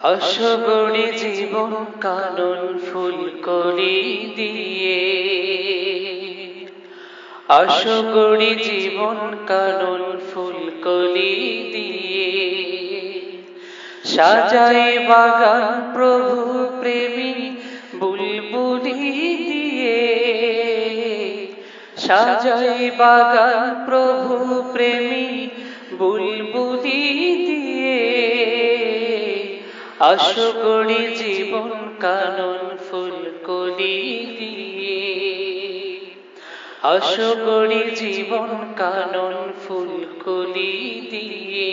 অসগড়ি জীবন কানন ফুলকলি দিয়ে। অসগড়ি জীবন কানন ফুলকলি দিয়ে। সাজাই বাগান প্রভু প্রেমী বুলবুলি দিয়ে। সাজাই বাগান প্রভু প্রেমী বুলবুলি দিয়ে। আশকরি জীবন কানন ফুলকলি দিয়ে। আশকরি জীবন কানন ফুলকলি দিয়ে।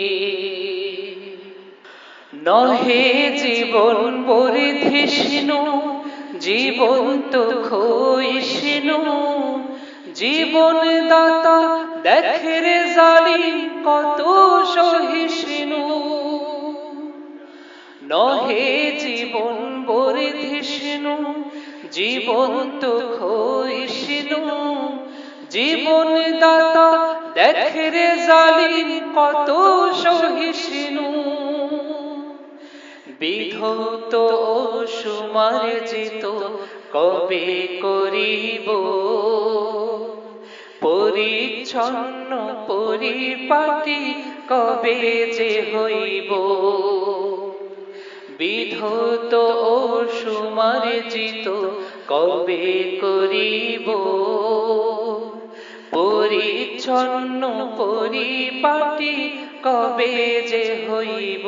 নহে জীবন পরিধিষ্ণু জীবন তো ক্ষয়িষ্ণু। জীবন দাতা দেখে রে জালিম কত নহে জীবন বরিধিষ্ণু, জীবন তো ক্ষয়িষ্ণু জীবন দাতা, দেখে রে কত সহিষ্ণু। বিধত সুমার্জিত, কবে করিব? পরিচ্ছন্ন, পরিপাটি, কবে যে হইব? বিধত সুমার্জিত, কবে করিব? পরিচ্ছন্ন পরিপাটি কবে যে হইব?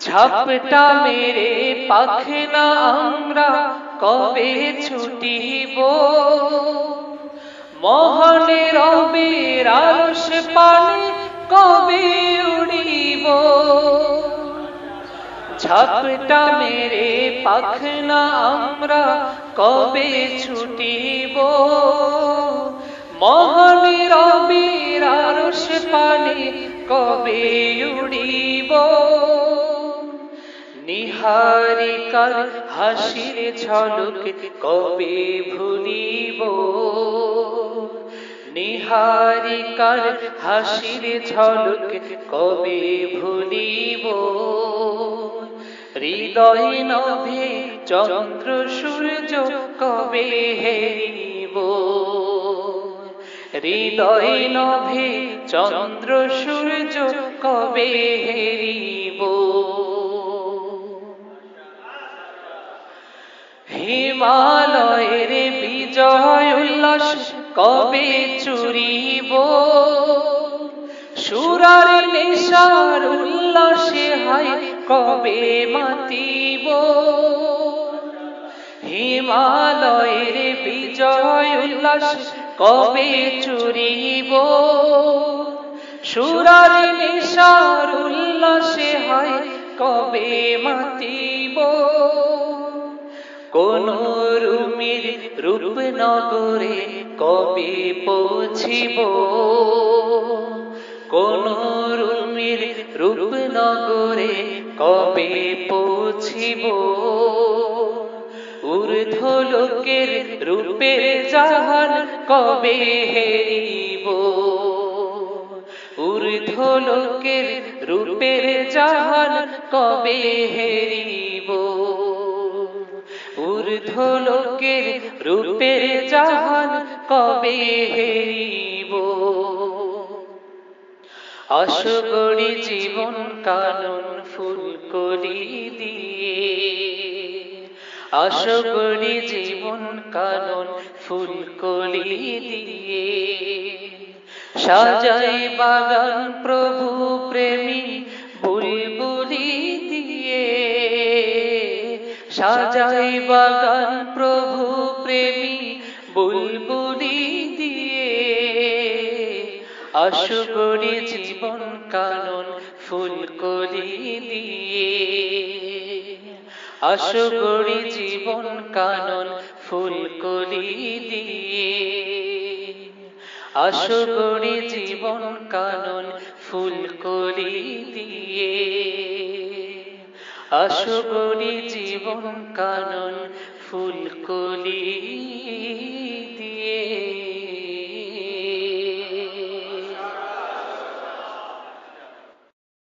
ঝাপটা মেরে পাখে না আমরা কবে ছুটিব? মহানের রবে রাস পানে ঝাপটা মেরে পাখনা আমরা কবে ছুটিব? মহানে রবে রাস পানে কবে উড়িব? নিহারিকার হাসির ঝলক কবে ভুলিব? নিহারিকার হাসির ঝলক কবে ভুলিব? হৃদয় নভে চন্দ্র সূর্য কবে হেরিব? হৃদয় নভে চন্দ্র সূর্য কবে হেরিব? হিমালয়ের বিজয় উল্লাস কবে চুরিব সুরার নেশার উল্লাসে হায় কবে মাতিব? হিমালয়ের বিজয় উল্লাস কবে চুরিব সুরার নেশার উল্লাসে হায় কবে মাতিব? কোন রুমির রূপনগরে কবে পৌঁছিব? কোন রূপনগরে কবে পৌঁছিব? ঊর্ধ্ব লোকের রূপের জাহান কবে হেরিব? ঊর্ধ্ব লোকের রূপের জাহান কবে হেরিব? ঊর্ধ্ব লোকের রূপের জাহান কবে হেরিব? অসগড়ি জীবন কানন ফুলকলি দিয়ে। অসগড়ি জীবন কানন ফুলকলি দিয়ে। সাজাই বাগান প্রভু প্রেমী বুলবুলি দিয়ে। সাজাই বাগান প্রভু প্রেমী বুলবুলি অসগরি জীবন কানন ফুলকলি দিয়ে। অসগরি জীবন কানন ফুলকলি দিয়ে। অসগরি জীবন কানন ফুলকলি দিয়ে। অসগরি জীবন কানন ফুলকলি দিয়ে